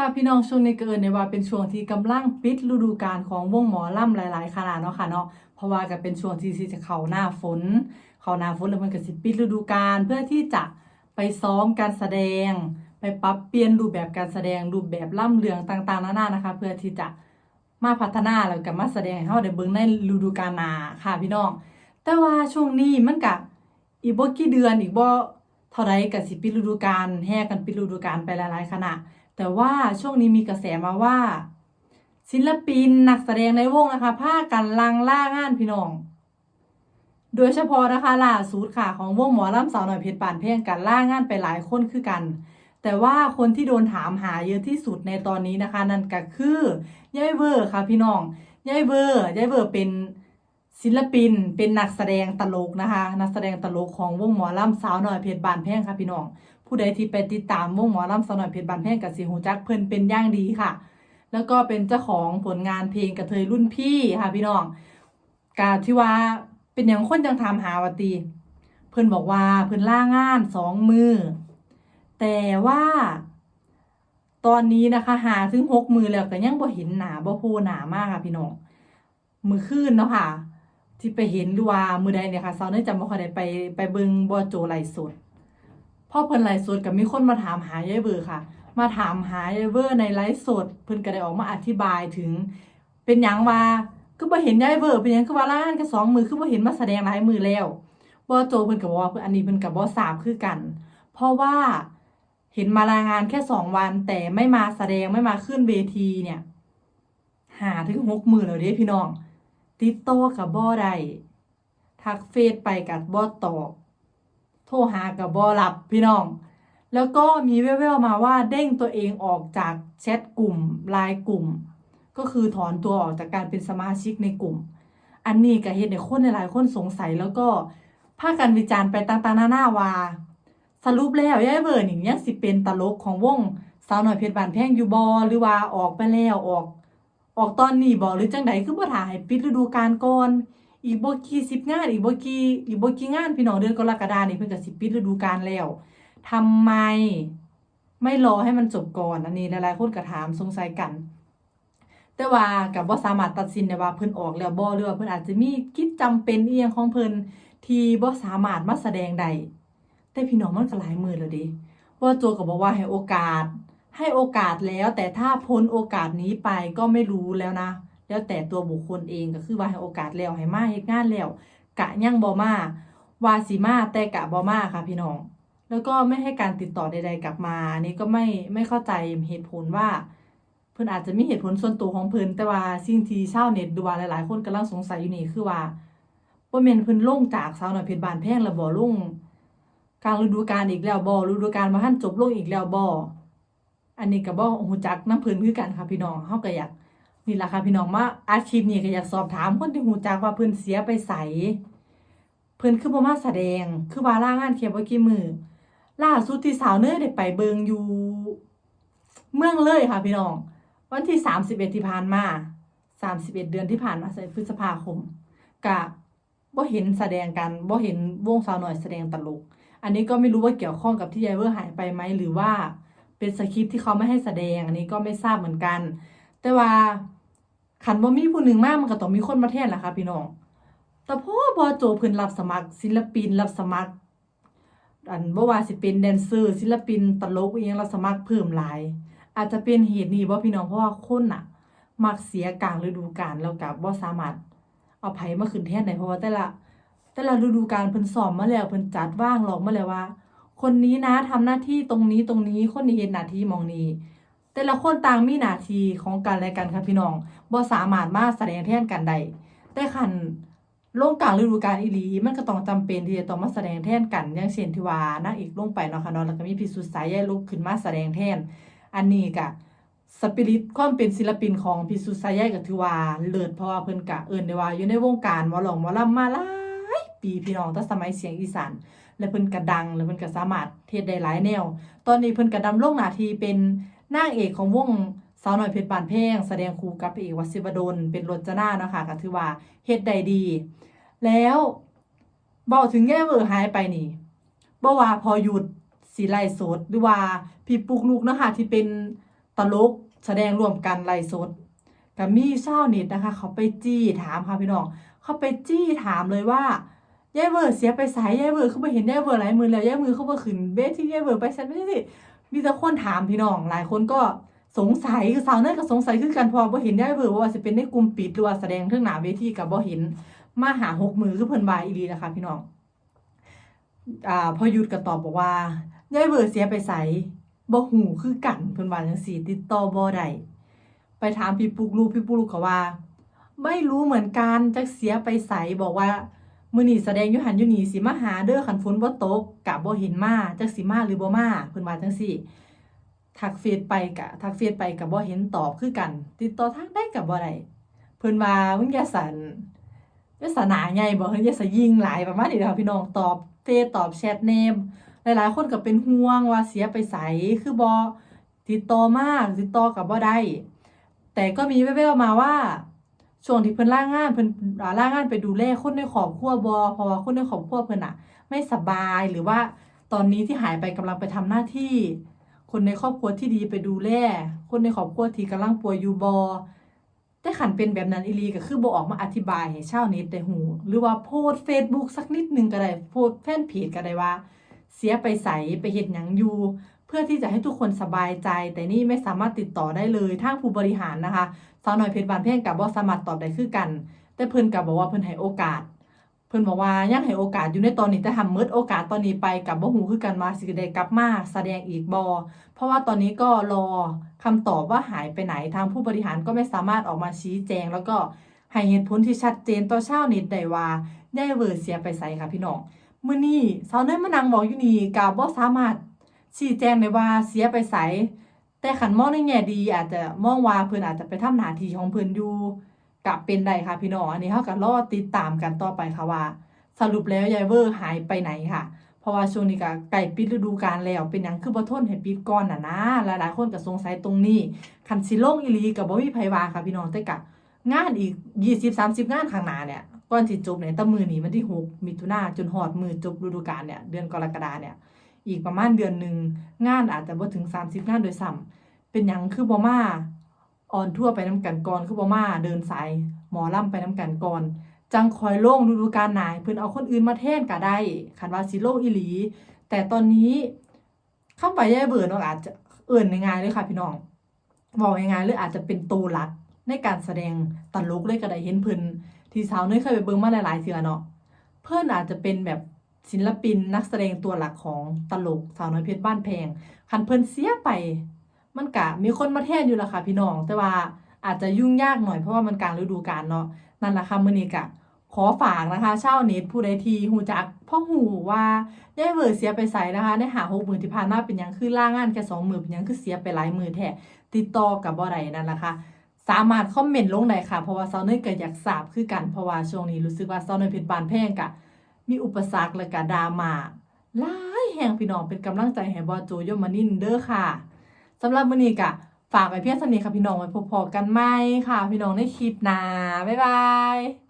ค่ะพี่น้องช่วงนี้ก็เอินในว่าเป็นช่วงที่กำลังปิดฤดูกาลของวงหมอลำหลาย ๆ ขนาดเนาะค่ะเนาะเพราะว่าก็เป็นช่วงที่ที่จะเข้าหน้าฝน เข้าหน้าฝนแล้วมันก็สิปิดฤดูกาลเพื่อที่จะไปซ้อมการแสดง ไปปรับเปลี่ยนรูปแบบการแสดงรูปแบบล่ำเรืองต่างๆนานานะคะ เพื่อที่จะมาพัฒนาแล้วก็มาแสดงให้เฮาได้เบิ่งในฤดูกาลหน้าค่ะพี่น้อง แต่ว่าช่วงนี้มันก็อีกบ่กี่เดือนอีกบ่เท่าใดก็สิปิดฤดูกาลแห่กันปิดฤดูกาลไปหลายๆคณะ แต่ว่าช่วงนี้มีกระแสมาว่า ศิลปินนักแสดงในวงนะคะพากันลังล่างานพี่น้อง โดยเฉพาะนะคะล่าสุดค่ะของวงหมอลำสาวหน่อยเพชรปานเพ่งกันล่างานไปหลายคนคือกันแต่ว่าคนที่โดนถามหาเยอะที่สุดในตอนนี้นะคะ นั่นก็คือยายเวอร์ค่ะพี่น้องยายเวอร์ยายเวอร์เป็นศิลปิน เป็นนักแสดงตลกนะคะ นักแสดงตลกของวงหมอลำสาวหน่อยเพชรบานแพงค่ะพี่น้อง ผู้ใดที่ไปติดตามวงหมอลำสนอยเพชรบานแพงกับสิหูจักเพิ่นเป็นอย่างดีค่ะ แล้วก็เป็นเจ้าของผลงานเพลงกระเทยรุ่นพี่ค่ะพี่น้องกาที่ว่าเป็นอย่างคนจังถามหาวตี เพิ่นบอกว่าเพิ่นล่างานสองมือ แต่ว่า ตอนนี้นะคะ หาถึงหกมือแล้วก็ยังบ่เห็นหนาบ่โพหนามากค่ะพี่น้องมือคืนเนาะค่ะที่ไปเห็นหรือว่ามือใดเนี่ยค่ะซาวเนื่อจำบ่ค่อยได้ไปไปเบิงบ่โจไลสด พ่อเพิ่นไลฟ์สดก็มีคนมาถามหายายเบอร์ค่ะ มาถามหายายเบอร์ในไลฟ์สดเพิ่นก็ได้ออกมาอธิบายถึง เป็นหยังว่าคือบ่เห็นยายเบอร์เป็นหยังคือว่าล้านแค่สองมือคือบ่เห็นมาแสดงหลายมือแล้วบ่โจเพิ่นก็บอกว่าเพิ่นอันนี้เพิ่นก็บ่ทราบคือกัน เพราะว่าเห็นมารายงานแค่สองวันแต่ไม่มาแสดงไม่มาขึ้นเวทีเนี่ย หาถึงหกมือแล้วเด้พี่น้อง ติดต่อกับบ่ได้ทักเฟซไปกับบ่ตอบ โทรหากับบ่รับพี่น้อง แล้วก็มีแว่วๆมาว่าเด้งตัวเองออกจากแชทกลุ่มไลน์กลุ่ม ก็คือถอนตัวออกจากการเป็นสมาชิกในกลุ่ม อันนี้ก็เฮ็ดให้คนหลายคนสงสัยแล้วก็พากันวิจารณ์ไปต่างๆนานาว่า สรุปแล้วยายเบิร์นี่ยังสิเป็นตลกของวงสาวหน้อยเพชรบานแพงอยู่บ่หรือว่าออกไปแล้วออก ออกตอนนี้บ่หรือจังใดคือบ่ถ่าให้ปิดฤดูกาลก่อน อีกบ่กี่สิบงานอีกบ่กี่อีกบ่กี่งานพี่น้องเดือนกรกฎาคมนี่เพิ่นก็สิปิดฤดูกาลแล้วทำไมไม่รอให้มันจบก่อนอันนี้หลายๆคนก็ถามสงสัยกัน แต่ว่าก็บ่สามารถตัดสินได้ว่าเพิ่นออกแล้วบ่หรือว่าเพิ่นอาจจะมีกิจจำเป็นเอียงของเพิ่นที่บ่สามารถมาแสดงได้แต่พี่น้องมันก็หลายมือแล้วดิว่าโจก็บอกว่าให้โอกาส ให้โอกาสแล้ว แต่ถ้าพ้นโอกาสนี้ไปก็ไม่รู้แล้วนะ แล้วแต่ตัวบุคคลเองก็คือว่าให้โอกาสแล้วให้มาเฮ็ดงานแล้วกะยังบ่มาวาสิมาแต่กะบ่มาค่ะพี่น้อง แล้วก็ไม่ให้การติดต่อใด ๆ กลับมาอันนี้ก็ไม่ไม่เข้าใจเหตุผลว่า เพิ่นอาจจะมีเหตุผลส่วนตัวของเพิ่นแต่ว่าสิ่งที่ชาวเน็ตดูว่าหลาย ๆ คนกำลังสงสัยอยู่นี่คือว่าบ่แม่นเพิ่นลงจากสาวน้อยเพชรบานแพงแล้วบ่ลงกลางฤดูกาลอีกแล้วบ่ฤดูกาลบ่ทันจบลงอีกแล้วบ่อันนี้ก็บ่ฮู้จักนำเพิ่นคือกันค่ะพี่น้องเฮาก็อยาก นี่แหละค่ะพี่น้องมาอาชีพนี้ก็อยากสอบถามคนที่ฮู้จักว่าเพิ่นเสียไปไสเพิ่นคือบ่มาแสดง คือว่าล่างานแค่บ่กี่มือล่าสุดที่สาวเนยได้ไปเบิงอยู่ เมืองเลยค่ะพี่น้อง วันที่31ที่ผ่านมา31เอ็ดเดือนที่ผ่านมาใส่พฤษภาคมกะบ่เห็นแสดงกันบ่เห็นวงสาวหน่อยแสดงตลก อันนี้ก็ไม่รู้ว่าเกี่ยวข้องกับที่ยายเวอร์หายไปไหมหรือว่าเป็นสคริปที่เขาไม่ให้แสดงอันนี้ก็ไม่ทราบเหมือนกัน แต่ว่า ขันบ่มีผู้หนึ่งมากมันก็ต้องมีคนมาแทนแหละค่ะพี่น้อง แต่พอบอโจเพิ่นรับสมัคร ศิลปินรับสมัคร อันบ่ว่าสิเป็นแดนเซอร์ ศิลปินตลกอีหยังรับสมัครเพิ่มหลาย อาจจะเป็นเหตุนี้บ่พี่น้องเพราะว่าคนน่ะ มักเสียกลางฤดูกาลแล้วก็บ่สามารถเอาไผมาขึ้นแทนได้เพราะว่าแต่ละ แต่ละฤดูกาลเพิ่นซ้อมมาแล้วเพิ่นจัดว่างหลอกมาแล้วว่า คนนี้นะทำหน้าที่ตรงนี้ตรงนี้คนนี้เฮ็ดหน้าที่มองนี้ แต่ละคนต่างมีหน้าที่ของกันและกันค่ะพี่น้องบ่สามารถมาแสดงแทนกันได้แต่คันลงกลางฤดูกาลอีหลี มันก็ต้องจำเป็นที่จะต้องมาแสดงแทนกัน อย่างเช่นที่ว่านางเอกลงไปเนาะค่ะเนาะแล้วก็มีพี่สุดสายยายลุกขึ้นมาแสดงแทน อันนี้ก็สปิริตความเป็นศิลปินของพี่สุดสายยายก็ถือว่าเลิศเพราะว่าเพิ่นก็เอิ้นได้ว่าอยู่ในวงการหมอลองหมอลำมาหลายปีพี่น้องตั้งสมัยเสียงอีสานและเพิ่นก็ดังและเพิ่นก็สามารถเทศได้หลายแนว ตอนนี้เพิ่นก็ดำรงหน้าที่เป็น นางเอกของวงสาวหน้อยเพชรบานเพลงแสดงคู่กับพระเอกวสิวดลเป็นรจนาเนาะค่ะก็ถือว่าเฮ็ดได้ดี แล้วเว้าถึงแง่เวอร์หายไปนี่บ่ว่าพอหยุดสิไลฟ์สดหรือว่าพี่ปุกลุกเนาะค่ะที่เป็นตลกแสดงร่วมกันไลฟ์สดก็มีชาเน็ตนะคะ เขาไปจี้ถามค่ะพี่น้องเขาไปจี้ถามเลยว่ายายเวอร์เสียไปไสยายเวอร์เขาไปเห็นยายเวอร์หลายมือแล้วยายมือเขาไปขึ้นเบสที่ยายเวอร์ไปไสไม่ได้ มีแต่คนถามพี่น้อง หลายคนก็สงสัยคือสาวเนยก็สงสัยคือกันพอบ่เห็นยายเวอร์ว่าสิเป็นในกลุ่มปิดหรือว่าแสดงเรื่องหนาเวทีกับบ่เห็นมาหาหกมือคือเพิ่นวายอีหลีนะคะ พี่น้องอ่าพอยุทธก็ตอบบอกว่ายายเวอร์เสียไปไสบ่หูคือกันเพิ่นว่าจังซี่ติดต่อบ่ได้ไปถามพี่ปุกลูกพี่ปุกลูกก็ว่า ไม่รู้เหมือนกันจักเสียไปไสบอกว่า มื้อนี้แสดงอยู่หันอยู่นี่สิมาหาเด้อคันฝนบ่ตกกะบ่เห็นมาจักสิมาหรือบ่มาเพิ่นว่าจังซี่ทักเฟซไปกะทักเฟซไปกะบ่เห็นตอบคือกัน ติดต่อทางได้กะบ่ได้เพิ่นว่ามึงอย่าสันอย่าสนาใหญ่บ่เฮ้ยอย่าสยิงหลายประมาณนี้เด้อค่ะพี่น้องตอบเฟซตอบแชทเนมหลายๆคนก็เป็นห่วงว่าเสียไปไสคือบ่ติดต่อมาติดต่อกับบ่ได้แต่ก็มีแว่วๆมาว่า ช่วงที่เพิ่นล่างงานเพิ่นอ่าล่างงานไปดูแลคนในครอบครัวบ่เพราะว่าคนในครอบครัวเพิ่นน่ะไม่สบายหรือว่าตอนนี้ที่หายไปกำลังไปทำหน้าที่ คนในครอบครัวที่ดีไปดูแลคนในครอบครัวที่กำลังป่วยอยู่บ่แต่ขันเป็นแบบนั้นอีลีก็คือบ่ออกมาอธิบายให้ชาวเน็ตได้ฮู้หรือว่าโพสต์ Facebook สักนิดหนึงก็ได้โพสต์แฟนเพจก็ได้ว่า เสียไปใสไปเฮ็ดหยังอยู่ เพื่อที่จะให้ทุกคนสบายใจ แต่นี่ไม่สามารถติดต่อได้เลยทางผู้บริหารนะคะสาวน้อยเพชรบานเพ่งกับบ่สามารถตอบได้คือกัน แต่เพิ่นก็บบอกว่าเพิ่นให้โอกาส เพิ่นบอกว่ายังให้โอกาสอยู่ในตอนนี้แต่ทำเมิดโอกาสตอนนี้ไปกับบ่ฮู้คือกันว่าสิได้กลับมาแสดงอีกบ่เพราะว่าตอนนี้ก็รอคำตอบว่าหายไปไหนทางผู้บริหารก็ไม่สามารถออกมาชี้แจง แล้วก็ให้เหตุผลที่ชัดเจนต่อชาวเน็ตได้ว่าได้เวอร์เสียไปไสค่ะพี่น้องมื่อนี้สาวน้อยมานั่งบอกอยู่นี่กับบ่สามารถ ชี้แจงได้ว่าเสียไปไสแต่ขันมองในแง่ดีอาจจะมองว่าเพิ่อนอาจจะไปทำหน้าที่ของเพิ่อนอยู่กับเป็นได้ค่ะพี่น้องอันนี้เฮาก็รอติดตามกันต่อไปค่ะว่า สรุปแล้วยายเวอร์หายไปไหนค่ะ เพราะว่าช่วงนี้ก็ใกล้ปิดฤดูกาลแล้วเป็นหยังคือบ่ทนให้ปิดก่อนน่ะนะหลายๆคนก็สงสัยตรงนี้คันสิลงอีหลีก็บ่มีไผว่าค่ะพี่น้องแต่ก็งานอีก20-30งานข้างหน้าเนี่ยก่อนสิจบเนี่ยตั้มือนี้วันที่6มิถุนาจนฮอดมือจบฤดูกาลเนี่ยเดือนกรกฎาเนี่ย อีกประมาณเดือนหนึ่งงานอาจจะบ่ถึง 30 งานโดยซ้ำเป็นหยังคือบ่มาออนทั่วไปน้ำกันก่อนคือบ่มาเดินสายหมอล่ำไปน้ำกันก่อนจังคอยโล่งฤดูกาลหนายเพิ่นเอาคนอื่นมาแทนก็ได้คันว่าสิโล่งอีหลี แต่ตอนนี้คำไปแย่เบื่อเนาะอาจจะเอิ่นง่ายๆเลยค่ะพี่น้องบอกง่ายๆเลยอาจจะเป็นตัวหลักในการแสดงตลกเลยก็ได้เห็นเพิ่นที่สาวเนยเคยไปเบิ่งมาหลายๆเทื่อเนาะเพื่อนอาจจะเป็นแบบ ศิลปินนักแสดงตัวหลักของตลกสาวน้อยเพชรบ้านแพงคันเพิ่นเสียไป มันกะมีคนมาแทนอยู่ละค่ะพี่น้อง แต่ว่าอาจจะยุ่งยากหน่อยเพราะว่ามันกลางฤดูกาลเนาะนั่นแหละค่ะมื้อนี้กะขอฝากนะคะชาวเน็ตผู้ใดที่ฮู้จักพ่อหูว่ายายเวอร์เสียไปไสนะคะ ได้หา6มื้อที่ผ่านมาเป็นยังคือล่างานแค่2มื้อเป็นยังคือเสียไปหลายมื้อแท้ติดต่อกับบ่ได้นั่นแหละค่ะสามารถคอมเมนต์ลงได้ค่ะ เพราะว่าเซาเนยก็อยากทราบคือกันเพราะว่าช่วงนี้รู้สึกว่าเซาเนยเพชรบานแพงกะ มีอุปสรรคและกะดรามาหลายแห่งพี่น้องเป็นกำลังใจให้บอโจยมานินเด้อค่ะสำหรับมื้อนี้กะฝากไว้เพียงเท่านี้ค่ะพี่น้องไว้พบๆกันใหม่ค่ะ พี่น้องในคลิปหน้าบ๊ายบาย